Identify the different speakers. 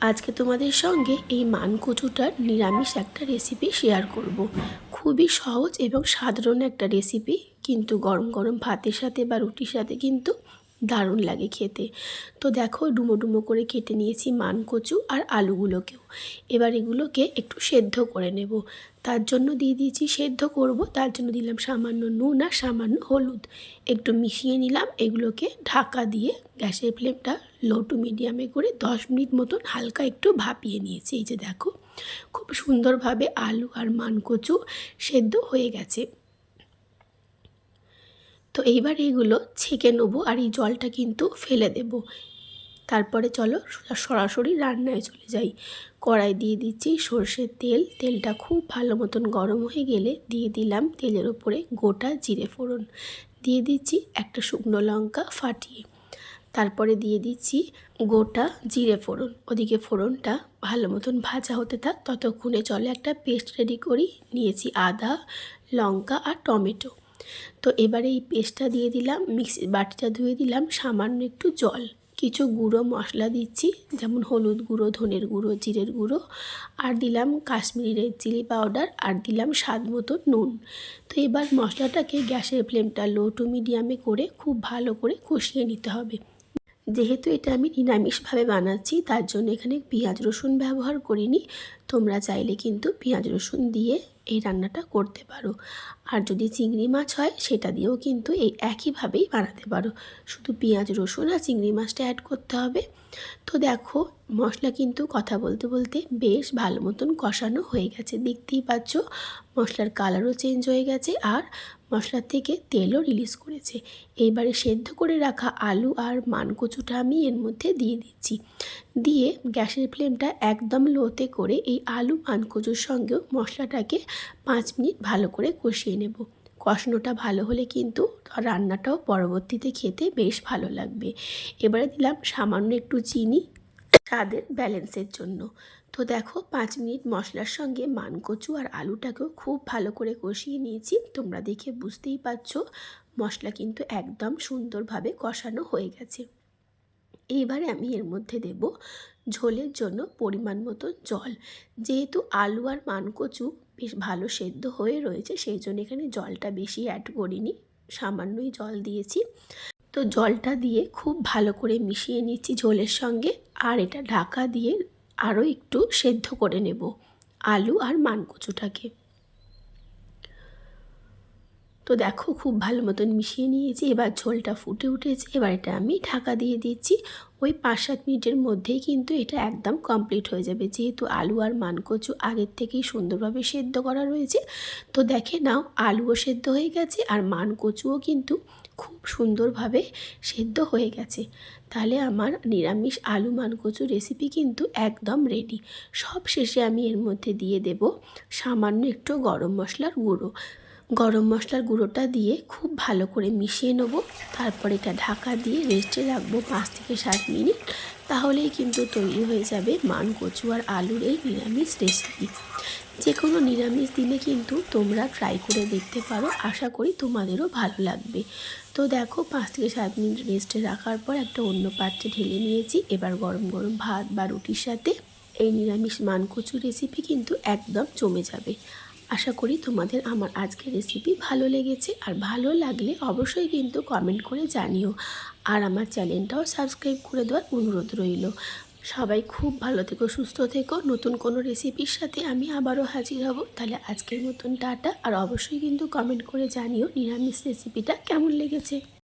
Speaker 1: আজকে তোমাদের সঙ্গে এই মানকচুটার নিরামিষ একটা রেসিপি শেয়ার করব। খুবই সহজ এবং সাধারণ একটা রেসিপি কিন্তু গরম গরম ভাতের সাথে বা রুটির সাথে কিন্তু দারুণ লাগে খেতে। তো দেখো ডুমো ডুমো করে কেটে নিয়েছি মানকচু আর আলুগুলোকেও। এবার এগুলোকে একটু সেদ্ধ করে নেব। তার জন্য দিয়ে দিয়েছি সেদ্ধ করব। তার জন্য দিলাম সামান্য নুন আর সামান্য হলুদ। একটু মিশিয়ে নিলাম। এগুলোকে ঢাকা দিয়ে গ্যাসের ফ্লেমটা লো টু মিডিয়ামে করে দশ মিনিট মতন হালকা একটু ভাপিয়ে নিয়েছি। এই যে দেখো, খুব সুন্দরভাবে আলু আর মানকচু সেদ্ধ হয়ে গেছে। তো এইবার এইগুলো ছেঁকে নেব আর এই জলটা কিন্তু ফেলে দেব। তারপরে চলো সরাসরি রান্নায় চলে যাই। কড়াই দিয়ে দিচ্ছি সর্ষের তেল। তেলটা খুব ভালো মতন গরম হয়ে গেলে দিয়ে দিলাম তেলের ওপরে গোটা জিরে ফোড়ন। দিয়ে দিচ্ছি একটা শুকনো লঙ্কা ফাটিয়ে। তারপরে দিয়ে দিচ্ছি গোটা জিরে ফোড়ন। ওদিকে ফোড়নটা ভালো মতন ভাজা হতে থাক, ততক্ষণে চলে একটা পেস্ট রেডি করি। নিয়েছি আদা, লঙ্কা আর টমেটো। তো এবারে এই পেস্টটা দিয়ে দিলাম মিক্সির বাটিটা ধুয়ে দিলাম, সামান্য একটু জল, কিছু গুঁড়ো মশলা দিচ্ছি, যেমন হলুদ গুঁড়ো, ধনের গুঁড়ো, জিরের গুঁড়ো, আর দিলাম কাশ্মীরি রেড চিলি পাউডার, আর দিলাম স্বাদ মতো নুন। তো এবার মশলাটাকে গ্যাসের ফ্লেমটা লো টু মিডিয়ামে করে খুব ভালো করে কষিয়ে নিতে হবে। যেহেতু এটা আমি নিরামিষভাবে বানাচ্ছি, তার জন্য এখানে পেঁয়াজ রসুন ব্যবহার করিনি। তোমরা চাইলে কিন্তু পেঁয়াজ রসুন দিয়ে এই রান্নাটা করতে পারো। আর যদি চিংড়ি মাছ হয়, সেটা দিয়েও কিন্তু এই একইভাবেই বানাতে পারো। শুধু পেঁয়াজ রসুন আর চিংড়ি মাছটা অ্যাড করতে হবে। তো দেখো, মশলা কিন্তু কথা বলতে বলতে বেশ ভালো মতন কষানো হয়ে গেছে। দেখতেই পাচ্ছ, মশলার কালারও চেঞ্জ হয়ে গেছে আর মশলার থেকে তেলও রিলিজ করেছে। এইবারে সেদ্ধ করে রাখা আলু আর মানকচুটা আমি এর মধ্যে দিয়ে দিচ্ছি। দিয়ে গ্যাসের ফ্লেমটা একদম লোতে করে এই আলু মানকচুর সঙ্গেও মশলাটাকে পাঁচ মিনিট ভালো করে কষিয়ে নেব। কষানোটা ভালো হলে কিন্তু রান্নাটাও পরবর্তীতে খেতে বেশ ভালো লাগবে। এবারে দিলাম সামান্য একটু চিনি স্বাদের ব্যালেন্সের জন্য। তো দেখো পাঁচ মিনিট মশলার সঙ্গে মানকচু আর আলুটাকেও খুব ভালো করে কষিয়ে নিয়েছি। তোমরা দেখে বুঝতেই পারছ মশলা কিন্তু একদম সুন্দরভাবে কষানো হয়ে গেছে। এইবারে আমি এর মধ্যে দেব ঝোলের জন্য পরিমাণ মতো জল। যেহেতু আলু আর মানকচু বেশ ভালো সেদ্ধ হয়ে রয়েছে, সেই জন্য এখানে জলটা বেশি অ্যাড করিনি, সামান্যই জল দিয়েছি। তো জলটা দিয়ে খুব ভালো করে মিশিয়ে নিচ্ছি ঝোলের সঙ্গে, আর এটা ঢাকা দিয়ে আরও একটু সেদ্ধ করে নেব, আলু আর মানকচুটাকে। তো দেখো খুব ভালো মতন মিশিয়ে নিয়েছি, এবার ঝোলটা ফুটে উঠেছে। এবার এটা আমি ঢাকা দিয়ে দিচ্ছি। ওই পাঁচ সাত মিনিটের মধ্যেই কিন্তু এটা একদম কমপ্লিট হয়ে যাবে। যেহেতু আলু আর মানকচু আগের থেকেই সুন্দরভাবে সেদ্ধ করা রয়েছে, তো দেখে নাও আলুও সেদ্ধ হয়ে গেছে আর মানকচুও কিন্তু খুব সুন্দরভাবে সেদ্ধ হয়ে গেছে। তাহলে আমার নিরামিষ আলু মানকচু রেসিপি কিন্তু একদম রেডি সব শেষে আমি এর মধ্যে দিয়ে দেব সামান্য একটু গরম মশলার গুঁড়ো। গরম মশলার গুঁড়োটা দিয়ে খুব ভালো করে মিশিয়ে নেব। তারপর এটা ঢাকা দিয়ে রেস্টে রাখব পাঁচ থেকে সাত মিনিট। তাহলেই কিন্তু তৈরি হয়ে যাবে মান কচু আর আলুর এই নিরামিষ রেসিপি যে কোনো নিরামিষ দিনে কিন্তু তোমরা ট্রাই করে দেখতে পারো। আশা করি তোমাদেরও ভালো লাগবে। তো দেখো, পাঁচ থেকে সাত মিনিট রেস্টে রাখার পর একটা অন্য পাত্রে ঢেলে নিয়েছি। এবার গরম গরম ভাত বা রুটির সাথে এই নিরামিষ মানকচু রেসিপি কিন্তু একদম জমে যাবে। আশা করি তোমাদের আমার আজকের রেসিপি ভালো লেগেছে। আর ভালো লাগলে অবশ্যই কিন্তু কমেন্ট করে জানিও। আর আমার চ্যানেলটাও সাবস্ক্রাইব করে দেওয়ার অনুরোধ রইল। সবাই খুব ভালো থেকো, সুস্থ থেকো। নতুন কোনো রেসিপির সাথে আমি আবারও হাজির হব। তাহলে আজকের মতন টাটা। আর অবশ্যই কিন্তু কমেন্ট করে জানিও নিরামিষ রেসিপিটা কেমন লেগেছে।